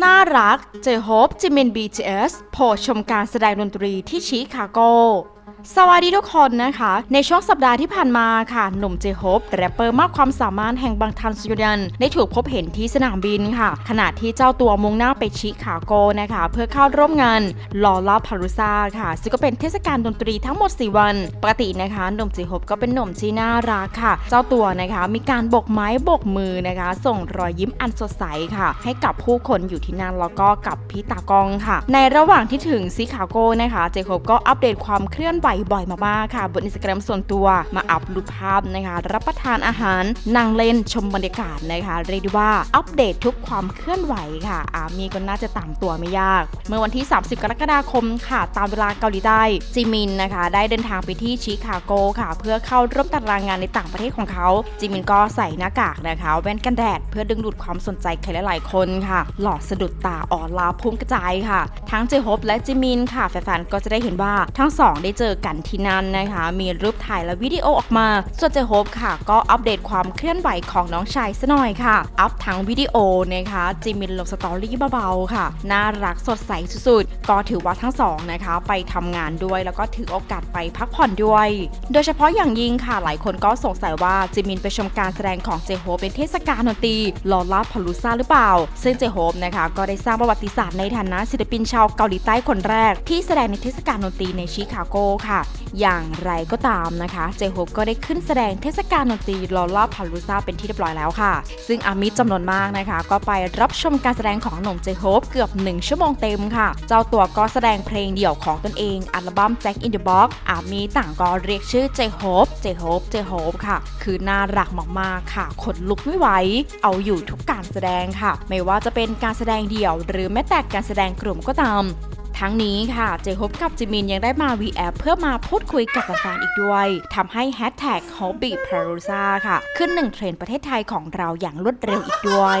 น่ารัก เจโฮปจิมิน BTS โผล่ชมการแสดงดนตรีที่ชิคาโก สวัสดีทุกคนนะคะ ในช่วงสัปดาห์ที่ผ่านมาค่ะ หนุ่มเจโฮปแรปเปอร์มากความสามารถแห่งบางทันสยูดัน ได้ถูกพบเห็นที่สนามบินค่ะ ขณะที่เจ้าตัวมุ่งหน้าไปชิคาโกนะคะ เพื่อเข้าร่วมงานลอล่าพารุซาค่ะ ซึ่งก็เป็นเทศกาลดนตรีทั้งหมด 4 วัน ปกตินะคะ หนุ่มเจโฮปก็เป็นหนุ่มที่น่ารักค่ะ เจ้าตัวนะคะมีการโบกไม้โบกมือนะคะ ส่งรอยยิ้มอันสดใสค่ะ ให้กับผู้คนอยู่ที่นั่นแล้วก็กับพี่ตากองค่ะ ในระหว่างที่ถึงซิคาโกนะคะ เจโฮปก็อัปเดตความเคลื่อนไหวบ่อยมากๆค่ะบนอินสตาแกรมส่วนตัวมาอัพรูปภาพนะคะ รับประทานอาหารนั่งเล่นชมบรรยากาศนะคะเรียกได้ว่าอัปเดตทุกความเคลื่อนไหวค่ะอามีก็น่าจะตามตัวไม่ยาก เมื่อวันที่ 30 กรกฎาคมค่ะ ตามเวลาเกาหลีใต้จิมินนะคะ ได้เดินทางไปที่ชิคาโกค่ะ เพื่อเข้าร่วมตารางงานในต่างประเทศของเขา จิมินก็ใส่หน้ากากนะคะ แว่นกันแดด เพื่อดึงดูดความสนใจใครหลายๆคนค่ะ หล่อสะดุดตาอ่อนลาพุ่งกระจายค่ะ ทั้งเจฮบและจิมินค่ะแฟนๆก็จะได้เห็นว่าทั้งสองได้เจอกันที่นั่นนะคะ มีรูปถ่ายและวิดีโอออกมาส่วนเจโฮบค่ะ ก็อัปเดตความเคลื่อนไหวของน้องชายซะหน่อยค่ะ อัพทั้งวิดีโอนะคะจิมินลงสตอรี่เบาๆค่ะ น่ารักสดใสสุดๆ ก็ถือว่าทั้งสองนะคะ ไปทำงานด้วยแล้วก็ถือโอกาสไปพักผ่อนด้วย โดยเฉพาะอย่างยิ่งค่ะ หลายคนก็สงสัยว่าจิมินไปชมการแสดงของเจโฮปเป็นเทศกาลดนตรีลอล่าพาลูซาหรือเปล่า ซึ่งเจโฮปนะคะก็ได้สร้างประวัติศาสตร์ในฐานะศิลปินชาวเกาหลีใต้คนแรก ที่แสดงในเทศกาลดนตรีในชิคาโกค่ะอย่างไรก็ตามนะคะเจโฮปก็ได้ขึ้นแสดงเทศกาลดนตรีลอล่าพาลูซาเป็นที่เรียบร้อยแล้วค่ะ ซึ่งอามิจำนวนมากนะคะ ก็ไปรับชมการแสดงของหนุ่มเจโฮปเกือบ 1 ชั่วโมงเต็มค่ะ เจ้าตัวก็แสดงเพลงเดี่ยวของตนเองอัลบั้ม Jack in the Box อามีต่างก็เรียกชื่อเจโฮปเจโฮปเจโฮปค่ะ คือน่ารักมากๆค่ะขนลุกไม่ไหวเอาอยู่ทุกการแสดงค่ะ ไม่ว่าจะเป็นการแสดงเดี่ยว หรือแม้แต่การแสดงกลุ่มก็ตาม ทั้งนี้ค่ะ เจฮบกับจิมินยังได้มาวีแอเพื่อมาพูดคุยกับแฟนๆอีกด้วยทำให้แฮชแท็ก h o b b y p a r o s a ค่ะ ขึ้นหนึ่งเทรนด์ประเทศไทยของเราอย่างรวดเร็วอีกด้วย